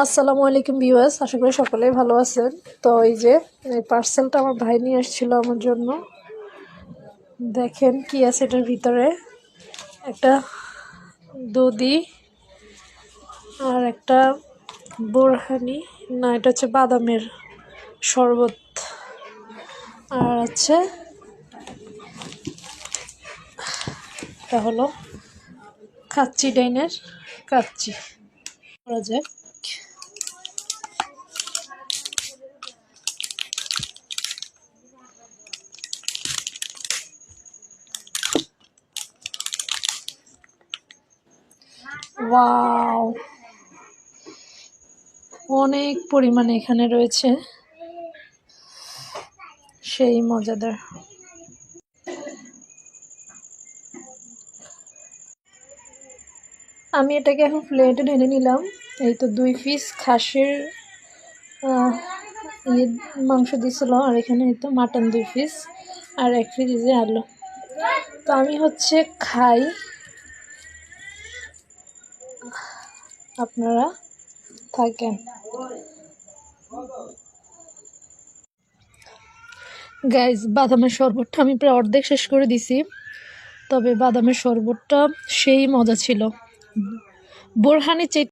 আসসালামু আলাইকুম ভিউয়ার্স, আশা করি সকলেই ভালো আছেন। তো এই যে, এই পার্সেলটা আমার ভাই নিয়ে এসেছিল আমার জন্য। দেখেন কি আছে এটার ভিতরে। একটা দুধি আর একটা বোরহানি। না, এটা হচ্ছে বাদামের শরবত। আর আছে, এটা হলো কাচ্চি ডাইনের কাচ্চি। করা যায়। ওয়াও! অনেক পরিমাণে এখানে রয়েছে। সেই মজাদার। আমি এটাকে এখন প্লেটে ঢেলে নিলাম। এই তো দুই পিস খাসির ইয়ে মাংস দিছিল আর এখানে এই তো মাটন দুই পিস আর এক পিস যে আলু। তো আমি হচ্ছে খাই। আপনারা থাকেন। গাইজ বাদামের শরবতটা আমি প্রায় অর্ধেক শেষ করে দিছি। তবে বাদামের শরবতটা সেই মজা ছিল। বোরহানি চেট